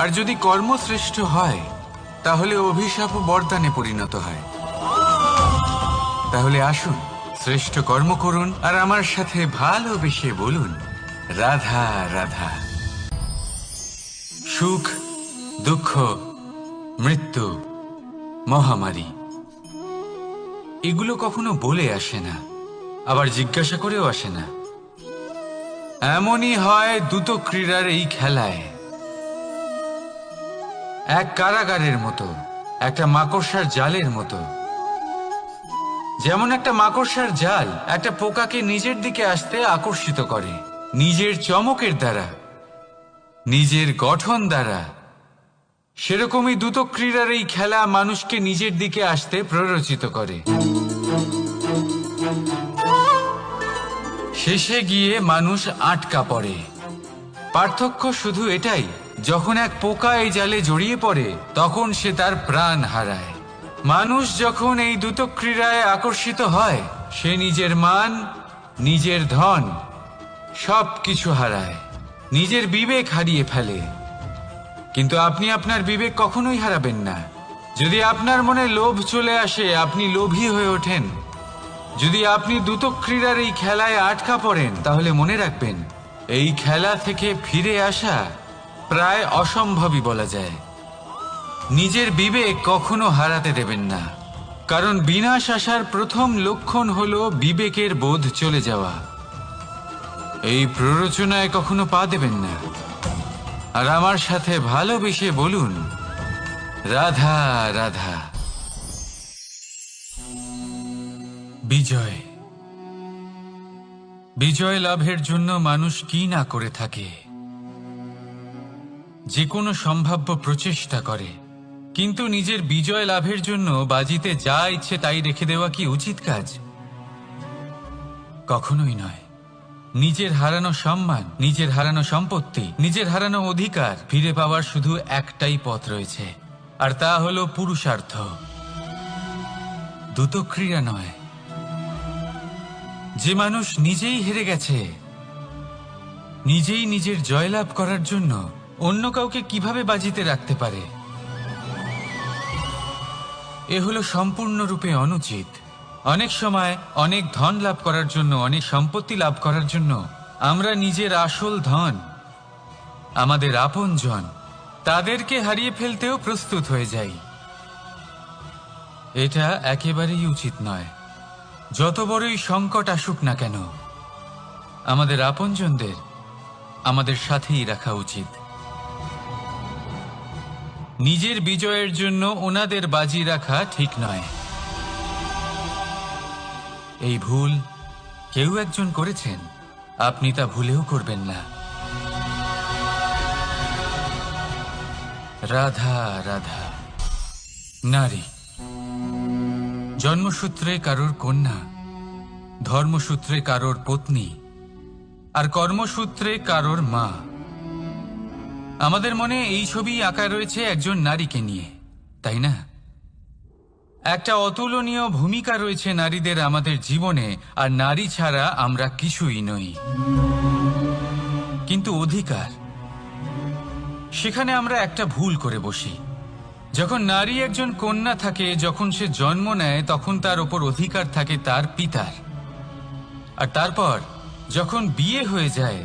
আর যদি কর্মশ্রেষ্ঠ হয়, তাহলে অভিশাপ বরদানে পরিণত হয়। তাহলে আসুন, শ্রেষ্ঠ কর্ম করুন আর আমার সাথে ভালোবেসে বলুন, রাধা রাধা। সুখ, দুঃখ, মৃত্যু, মহামারী, এগুলো কখনো বলে আসে না, আবার জিজ্ঞাসা করেও আসে না। এমনই হয় দ্রুত ক্রীড়ার এই খেলায়। এক কারাগারের মতো, একটা মাকড়সার জালের মতো। যেমন একটা মাকড়সার জাল একটা পোকাকে নিজের দিকে আসতে আকর্ষিত করে, নিজের চমকের দ্বারা, নিজের গঠন দ্বারা। সেরকমই দ্রুত ক্রীড়ার এই খেলা মানুষকে নিজের দিকে আসতে প্ররোচিত করে। শেষে গিয়ে মানুষ আটকা পড়ে। পার্থক্য শুধু এটাই যখন এক পোকা এই জালে জড়িয়ে পড়ে, তখন সে তার প্রাণ হারায়। মানুষ যখন এই দ্রুত ক্রীড়ায় আকর্ষিত হয়, সে নিজের মান, নিজের ধন সব কিছু হারায়। নিজের বিবেক হারিয়ে ফেলে। কিন্তু আপনি আপনার বিবেক কখনোই হারাবেন না। যদি আপনার মনে লোভ চলে আসে, আপনি লোভী হয়ে ওঠেন। যদি আপনি দ্রুত ক্রীড়ার এই খেলায় আটকা পড়েন, তাহলে মনে রাখবেন, এই খেলা থেকে ফিরে আসা প্রায় অসম্ভবই বলা যায়। নিজের বিবেক কখনো হারাতে দেবেন না। কারণ বিনাশ আসার প্রথম লক্ষণ হল বিবেকের বোধ চলে যাওয়া। এই প্ররোচনায় কখনো পা দেবেন না। আর আমার সাথে ভালোবেসে বলুন, রাধা রাধা। বিজয়। বিজয় লাভের জন্য মানুষ কি না করে থাকে? যে কোনো সম্ভাব্য প্রচেষ্টা করে। কিন্তু নিজের বিজয় লাভের জন্য বাজিতে যা ইচ্ছে তাই রেখে দেওয়া কি উচিত কাজ? কখনোই নয়। নিজের হারানো সম্মান, নিজের হারানো সম্পত্তি, নিজের হারানো অধিকার ফিরে পাওয়ার শুধু একটাই পথ রয়েছে, আর তা হলো পুরুষার্থ। দ্রুতক্রিয়া নয়। যে মানুষ নিজেই হেরে গেছে, নিজেই নিজের জয়লাভ করার জন্য অন্য কাউকে কীভাবে বাজিতে রাখতে পারে? এ হলো সম্পূর্ণরূপে অনুচিত। অনেক সময় অনেক ধন লাভ করার জন্য, অনেক সম্পত্তি লাভ করার জন্য আমরা নিজের আসল ধন, আমাদের আপনজন তাদেরকে হারিয়ে ফেলতেও প্রস্তুত হয়ে যাই। এটা একেবারেই উচিত নয়। যত বড়ই সংকট আসুক না কেন, আমাদের আপনজনদের, আমাদের সাথেই রাখা উচিত। নিজের বিজয়ের জন্য ওনাদের বাজি রাখা ঠিক নয়। এই ভুল কেউ একজন করেছেন। আপনি তা ভুলেও করবেন না। রাধা রাধা। নারী। জন্মসূত্রে কারোর কন্যা, ধর্মসূত্রে কারোর পত্নী, আর কর্মসূত্রে কারোর মা। আমাদের মনে এই ছবি আঁকা রয়েছে একজন নারীকে নিয়ে, তাই না? একটা অতুলনীয় ভূমিকা রয়েছে নারীদের আমাদের জীবনে, আর নারী ছাড়া আমরা কিছুই নই। কিন্তু অধিকার। সেখানে আমরা একটা ভুল করে বসি। যখন নারী একজন কন্যা থাকে, যখন সে জন্ম নেয়, তখন তার ওপর অধিকার থাকে তার পিতার। আর তারপর, যখন বিয়ে হয়ে যায়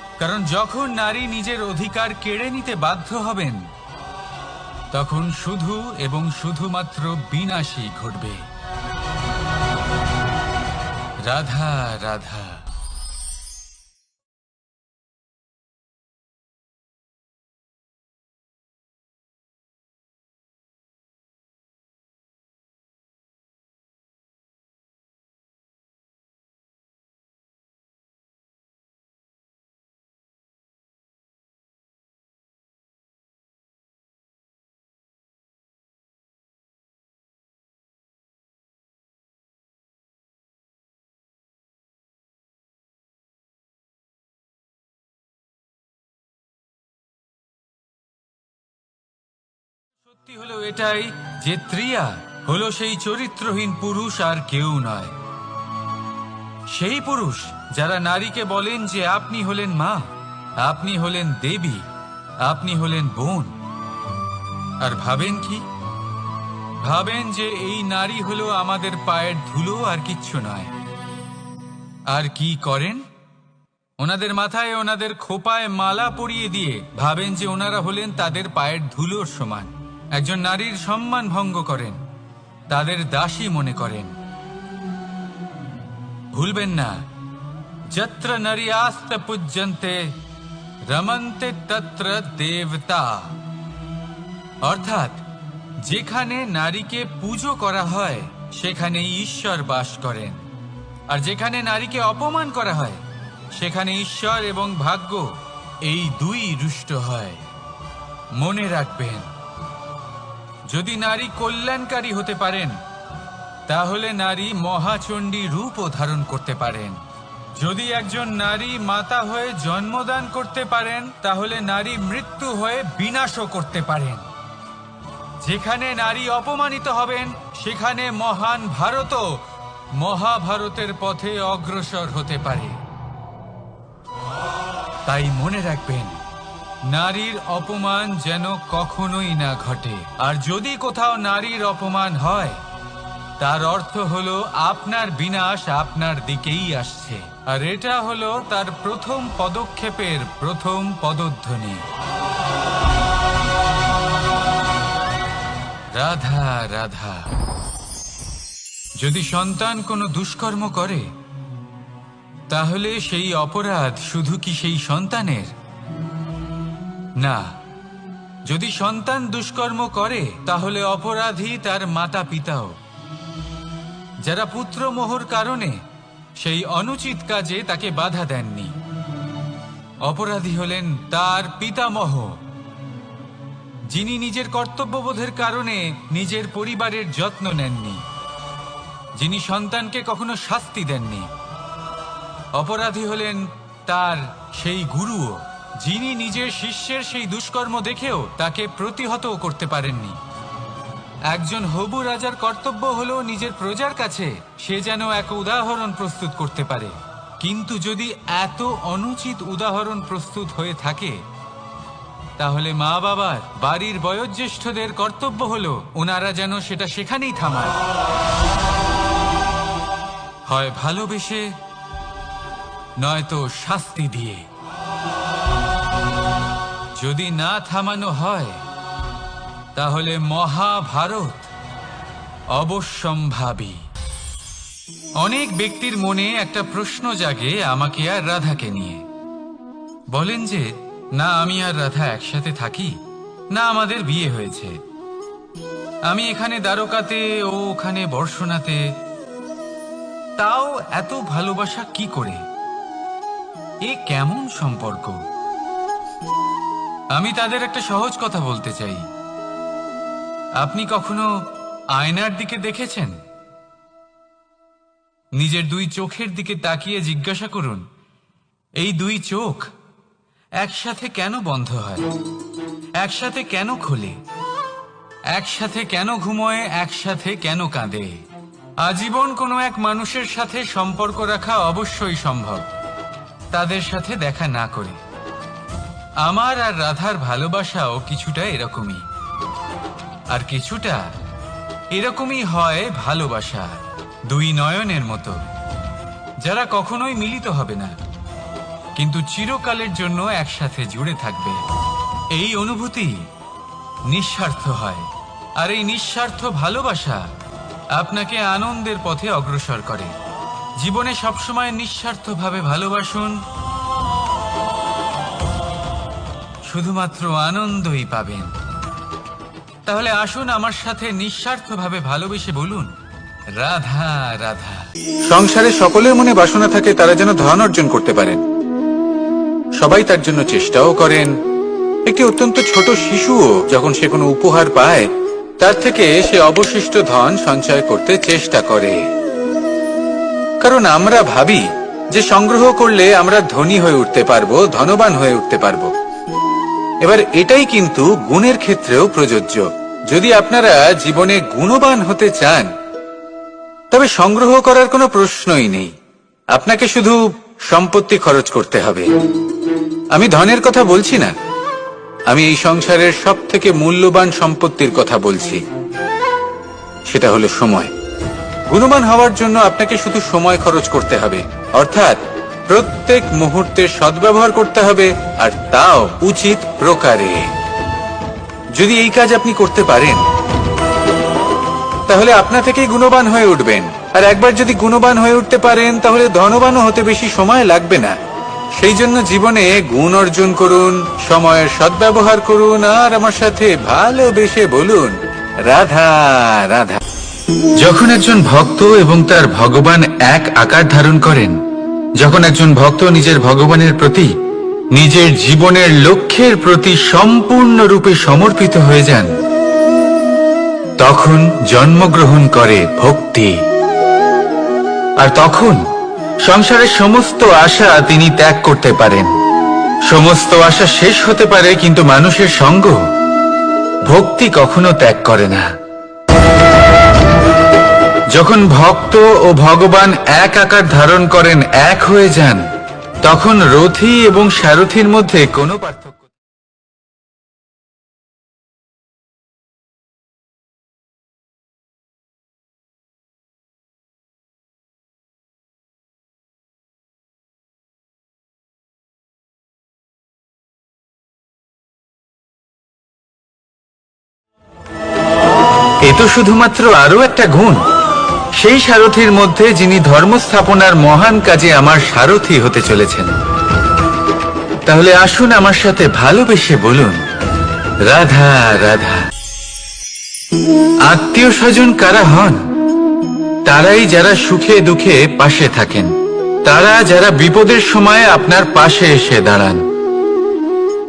কারণ যখন নারী নিজের অধিকার কেড়ে নিতে বাধ্য হবেন, তখন শুধু এবং শুধুমাত্র বিনাশই ঘটবে। রাধা রাধা। সত্যি হলো এটাই যে ত্রিয়া হলো সেই চরিত্রহীন পুরুষ আর কেউ নয়। সেই পুরুষ যারা নারীকে বলেন যে আপনি হলেন মা, আপনি হলেন দেবী, আপনি হলেন বোন। আর ভাবেন কি? ভাবেন যে এই নারী হলো আমাদের পায়ের ধুলো আর কিচ্ছু নয়। আর কি করেন? ওনাদের মাথায় ওনাদের খোপায় মালা পরিয়ে দিয়ে ভাবেন যে ওনারা হলেন তাদের পায়ের ধুলোর সমান। একজন নারীর সম্মান ভঙ্গ করেন, তাদের দাসী মনে করেন। ভুলবেন না, যত্র নারী আস্ত পূজ্যন্তে, রমন্তে তত্র দেবতা। অর্থাৎ, যেখানে নারীকে পুজো করা হয় সেখানে ঈশ্বর বাস করেন। আর যেখানে নারীকে অপমান করা হয়, সেখানে ঈশ্বর এবং ভাগ্য এই দুই রুষ্ট হয়। মনে রাখবেন যদি নারী কল্যাণকারী হতে পারেন, তাহলে নারী মহাচণ্ডী রূপও ধারণ করতে পারেন। যদি একজন নারী মাতা হয়ে জন্মদান করতে পারেন, তাহলে নারী মৃত্যু হয়ে বিনাশও করতে পারেন। যেখানে নারী অপমানিত হবেন, সেখানে মহান ভারতও মহাভারতের পথে অগ্রসর হতে পারে। তাই মনে রাখবেন নারীর অপমান যেন কখনোই না ঘটে। আর যদি কোথাও নারীর অপমান হয়, তার অর্থ হলো আপনার বিনাশ আপনার দিকেই আসছে। আর এটা হলো তার প্রথম পদক্ষেপের প্রথম পদধ্বনি। রাধা রাধা। যদি সন্তান কোনো দুষ্কর্ম করে, তাহলে সেই অপরাধ শুধু কি সেই সন্তানের? না। যদি সন্তান দুষ্কর্ম করে, তাহলে অপরাধী তার মাতা পিতাও যারা পুত্রমোহর কারণে সেই অনুচিত কাজে তাকে বাধা দেননি। অপরাধী হলেন তার পিতামহ। যিনি নিজের কর্তব্যবোধের কারণে নিজের পরিবারের যত্ন নেননি। যিনি সন্তানকে কখনো শাস্তি দেননি। অপরাধী হলেন তার সেই গুরুও। যিনি নিজের শিষ্যের সেই দুষ্কর্ম দেখেও তাকে প্রতিহত করতে পারেননি। একজন হবু রাজার কর্তব্য হল নিজের প্রজার কাছে সে যেন এক উদাহরণ প্রস্তুত করতে পারে। কিন্তু যদি এত অনুচিত উদাহরণ প্রস্তুত হয়ে থাকে, তাহলে মা বাবার বাড়ির বয়োজ্যেষ্ঠদের কর্তব্য হলো ওনারা যেন সেটা সেখানেই থামায়। হয় ভালোবেসে, নয়তো শাস্তি দিয়ে। যদি না থামানো হয়, তাহলে মহাভারত অবশ্যম্ভাবী। অনেক ব্যক্তির মনে একটা প্রশ্ন জাগে আমাকে আর রাধাকে নিয়ে। বলেন যে, না, আমি আর রাধা একসাথে থাকি, না আমাদের বিয়ে হয়েছে। আমি এখানে দ্বারকাতে ও ওখানে বর্ষণাতে তাও এত ভালোবাসা কি করে? এ কেমন সম্পর্ক? আমি তাদের একটা সহজ কথা বলতে চাই। আপনি কখনো আয়নার দিকে দেখেছেন? নিজের দুই চোখের দিকে তাকিয়ে জিজ্ঞাসা করুন, এই দুই চোখ একসাথে কেন বন্ধ হয়? একসাথে কেন খোলে? একসাথে কেন ঘুমোয়? একসাথে কেন কাঁদে? আজীবন কোনো এক মানুষের সাথে সম্পর্ক রাখা অবশ্যই সম্ভব। তাদের সাথে দেখা না করে। আমার আর রাধার ভালোবাসাও কিছুটা এরকমই। আর কিছুটা এরকমই হয় ভালোবাসা, দুই নয়নের মতো, যারা কখনোই মিলিত হবে না। কিন্তু চিরকালের জন্য একসাথে জুড়ে থাকবে। এই অনুভূতি নিঃস্বার্থ হয়। আর এই নিঃস্বার্থ ভালোবাসা আপনাকে আনন্দের পথে অগ্রসর করে। জীবনে সবসময় নিঃস্বার্থভাবে ভালোবাসুন শুধুমাত্র আনন্দই পাবেন। তাহলে আসুন আমার সাথে নিঃস্বার্থভাবে ভালোবেসে বলুন, রাধা রাধা। সংসারে সকলের মনে বাসনা থাকে, তারা যেন ধন অর্জন করতে পারেন। সবাই তার জন্য চেষ্টাও করেন। একটি অত্যন্ত ছোট শিশুও যখন সে কোনো উপহার পায়, তার থেকে সে অবশিষ্ট ধন সঞ্চয় করতে চেষ্টা করে। কারণ আমরা ভাবি, যে সংগ্রহ করলে আমরা ধনী হয়ে উঠতে পারব, ধনবান হয়ে উঠতে পারব। এবার এটাই কিন্তু গুণের ক্ষেত্রেও প্রযোজ্য। যদি আপনারা জীবনে গুণবান হতে চান, তবে সংগ্রহ করার কোনো প্রশ্নই নেই। আপনাকে শুধু সম্পত্তি খরচ করতে হবে। আমি ধনের কথা বলছি না। আমি এই সংসারের সব থেকে মূল্যবান সম্পত্তির কথা বলছি। সেটা হলো সময়। গুণবান হওয়ার জন্য আপনাকে শুধু সময় খরচ করতে হবে। অর্থাৎ প্রত্যেক মুহূর্তে সদ্ব্যবহার করতে হবে, আর তাও উচিত প্রকারে। যদি এই কাজ আপনি করতে পারেন, তাহলে আপনা থেকেই গুণবান হয়ে উঠবেন। আর একবার যদি গুণবান হয়ে উঠতে পারেন, তাহলে ধনবানও হতে বেশি সময় লাগবে না। সেই জন্য জীবনে গুণ অর্জন করুন, সময়ের সদ্ব্যবহার করুন, আর আমার সাথে ভালোবেসে বলুন, রাধা রাধা। যখন একজন ভক্ত এবং তার ভগবান এক আকার ধারণ করেন যখন একজন ভক্ত নিজের ভগবানের প্রতি, নিজের জীবনের লক্ষ্যের প্রতি সম্পূর্ণরূপে সমর্পিত হয়ে যান, তখন জন্মগ্রহণ করে ভক্তি। আর তখন সংসারের সমস্ত আশা তিনি ত্যাগ করতে পারেন। সমস্ত আশা শেষ হতে পারে, কিন্তু মানুষের সঙ্গ ভক্তি কখনো ত্যাগ করে না। যখন ভক্ত ও ভগবান এক আকার ধারণ করেন, এক হয়ে যান, তখন রথি এবং সারথীর মধ্যে কোনো পার্থক্য এ তো শুধুমাত্র আরও একটা গুণ। সেই সারথীর মধ্যে যিনি ধর্ম স্থাপনার মহান কাজে আমার সারথী হতে চলেছেন। তাহলে আসুন আমার সাথে ভালোবেসে বলুন, রাধা রাধা। আত্মীয় স্বজন কারা হন? তারাই যারা সুখে দুঃখে পাশে থাকেন। তারা যারা বিপদের সময় আপনার পাশে এসে দাঁড়ান।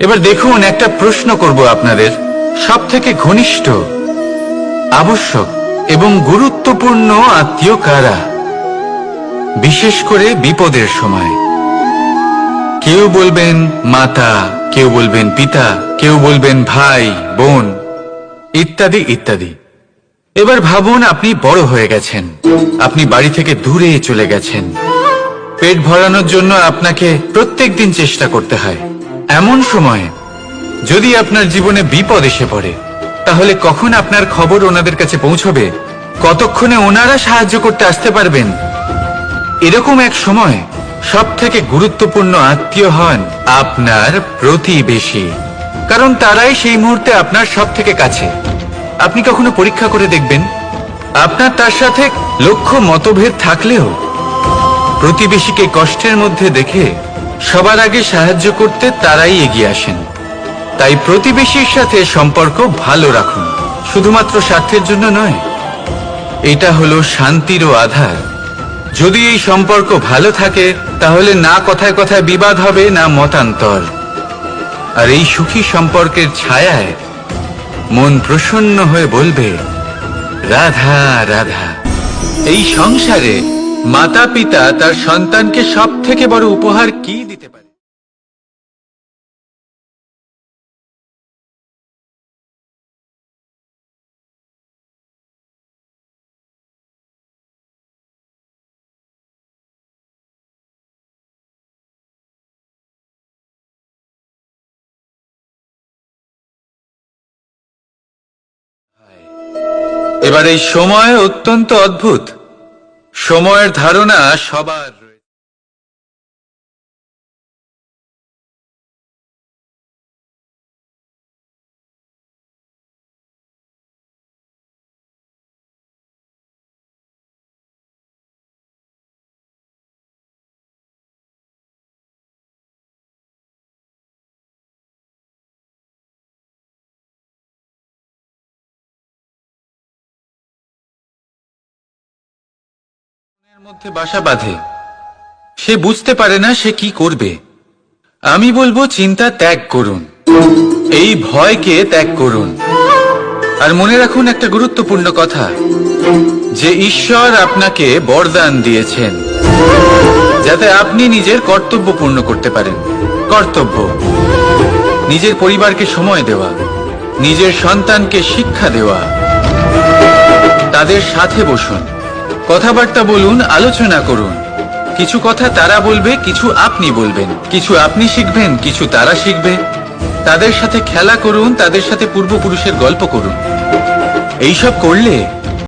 এবার দেখুন, একটা প্রশ্ন করব আপনাদের। সব থেকে ঘনিষ্ঠ, আবশ্যক। এবং গুরুত্বপূর্ণ আত্মীয় কারা? বিশেষ করে বিপদের সময়। কেউ বলবেন মাতা, কেউ বলবেন পিতা, কেউ বলবেন ভাই, বোন, ইত্যাদি ইত্যাদি। এবার ভাবুন আপনি বড় হয়ে গেছেন। আপনি বাড়ি থেকে দূরে চলে গেছেন। পেট ভরানোর জন্য আপনাকে প্রত্যেক দিন চেষ্টা করতে হয়। এমন সময়, যদি আপনার জীবনে বিপদ এসে পড়ে তাহলে কখন আপনার খবর ওনাদের কাছে পৌঁছবে? কতক্ষণে ওনারা সাহায্য করতে আসতে পারবেন? এরকম এক সময় সব থেকে গুরুত্বপূর্ণ আত্মীয় হন আপনার প্রতিবেশী। কারণ তারাই সেই মুহূর্তে আপনার সব থেকে কাছে। আপনি কখনো পরীক্ষা করে দেখবেন? আপনার তার সাথে লক্ষ্য মতভেদ থাকলেও প্রতিবেশীকে কষ্টের মধ্যে দেখে সবার আগে সাহায্য করতে তারাই এগিয়ে আসেন। তাই প্রতিবেশীর সাথে সম্পর্ক ভালো রাখুন। শুধুমাত্র স্বার্থের জন্য নয়, এটা হলো শান্তিরও আধার। যদি এই সম্পর্ক ভালো থাকে, তাহলে না কথায় কথায় বিবাদ হবে, না মতান্তর। আর এই সুখী সম্পর্কের ছায়ায় মন প্রসন্ন হয়ে বলবে, রাধা রাধা। এই সংসারে মাতা পিতা তার সন্তানকে সব থেকে বড় উপহার কি দিতে পারে? এবার এই সময় অত্যন্ত অদ্ভুত। সময়ের ধারণা সবার মধ্যে বাসা বাঁধে। সে বুঝতে পারে না সে কি করবে। আমি বলব, চিন্তা ত্যাগ করুন। এই ভয়কে ত্যাগ করুন। আর মনে রাখুন একটা গুরুত্বপূর্ণ কথা, যে ঈশ্বর আপনাকে বরদান দিয়েছেন, যাতে আপনি নিজের কর্তব্য পূর্ণ করতে পারেন। কর্তব্য, নিজের পরিবারকে সময় দেওয়া, নিজের সন্তানকে শিক্ষা দেওয়া, তাদের সাথে বসুন। কথাবার্তা বলুন, আলোচনা করুন। কিছু কথা তারা বলবে, কিছু আপনি বলবেন। কিছু আপনি শিখবেন, কিছু তারা শিখবে। তাদের সাথে খেলা করুন, তাদের সাথে পূর্বপুরুষের গল্প করুন। এইসব করলে